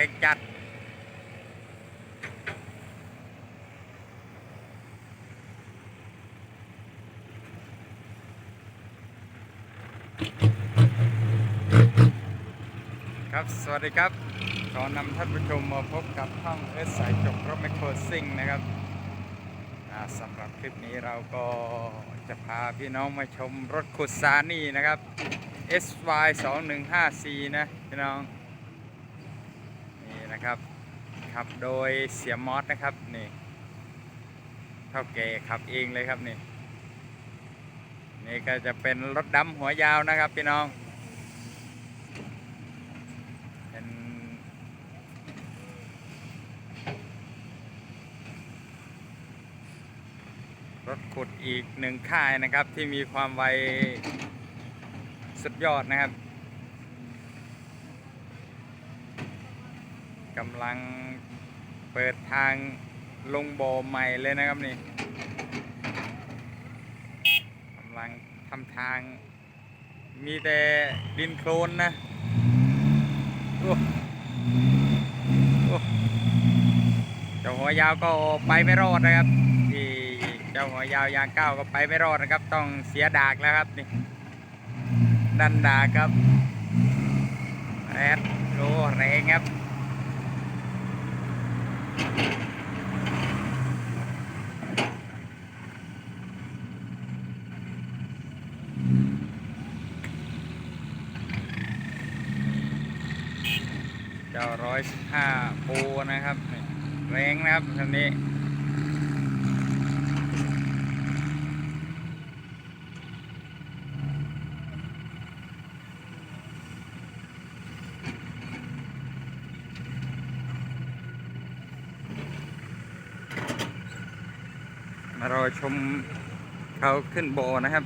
รงจัด ครับ สวัสดีครับ ขอนำท่านผู้ชมมาพบกับห้องเอสสายจบรถแมโครซิ่งนะครับสำหรับคลิปนี้เราก็จะพาพี่น้องมาชมรถขุดซานี่นะครับ SY 2 1 5 4นะพี่น้อง นะครับขับโดยเสียมอสนะครับนี่เท่าแก่ขับเองเลยครับนี่ นี่ก็จะเป็นรถดำหัวยาวนะครับพี่น้อง เป็นรถขุดอีกหนึ่งค่ายนะครับที่มีความไวสุดยอดนะครับ กำลังเปิดทางลงบ่อใหม่เลยนะครับนี่กำลังทำทาง มีแต่ดินโคลนนะโอ้โอ้เจ้าหัวยาวก็ไปไม่รอดนะครับที่เจ้าหัวยาวยางก้าวก็ไปไม่รอดนะครับ ต้องเสียดากแล้วครับนี่ดันดากครับแอดโลแรงครับ เจ้าร้อยห้าปูนะครับ แรงนะครับคันนี้ารอชมเขาขึ้นโบนะครับ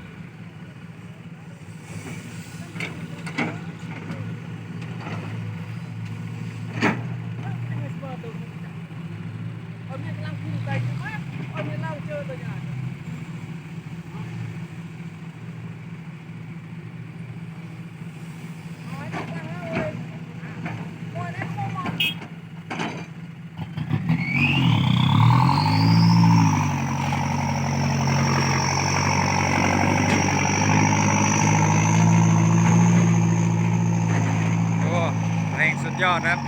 Ông Nhật Long thì đầy quá, ông Nhật Long chơi rồi nhỉ? Nói thật là ơi, ngồi đấy không mà. โอ้แรงสุดย อดครับ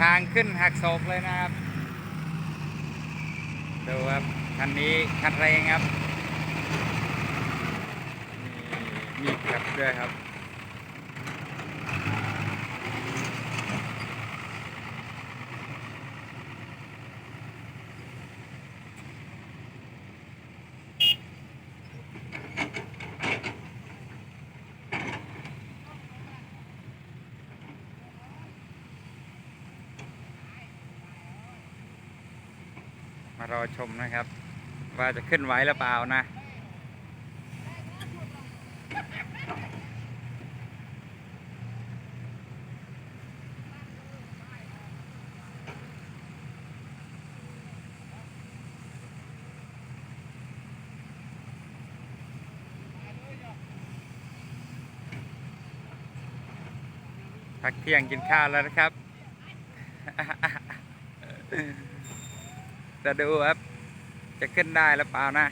ทางขึ้นหักศอกเลยนะครับ ดูครับ คันนี้คันแรงครับ มีมีกลับด้วยครับ มารอชมนะครับ ว่าจะขึ้นไหวหรือเปล่านะพักเที่ยงกินข้าวแล้วนะครับ จะดูครับ จะขึ้นได้หรือเปล่านะ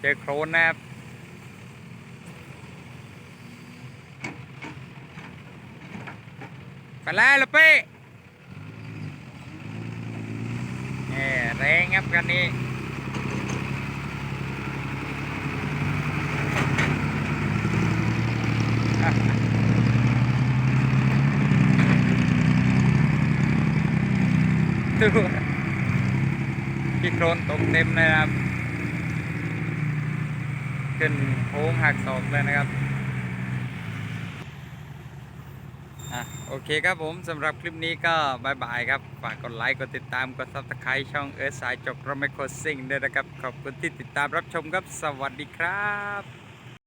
เจอโคลนนะครับไปแล้วละเป้แหม่แรงครับกันนี้ดู พี่โครนตกเต็มเลยนะครับ ขึ้นโค้งหักศอกเลยนะครับอะโอเคครับผมสำหรับคลิปนี้ก็บายบายครับ ฝากกดไลค์กดติดตามกดซับสไคร b ์ช่องเอิร์ธสายจบรถไมโครซิ่งด้วยนะครับ ขอบคุณที่ติดตามรับชมครับ สวัสดีครับ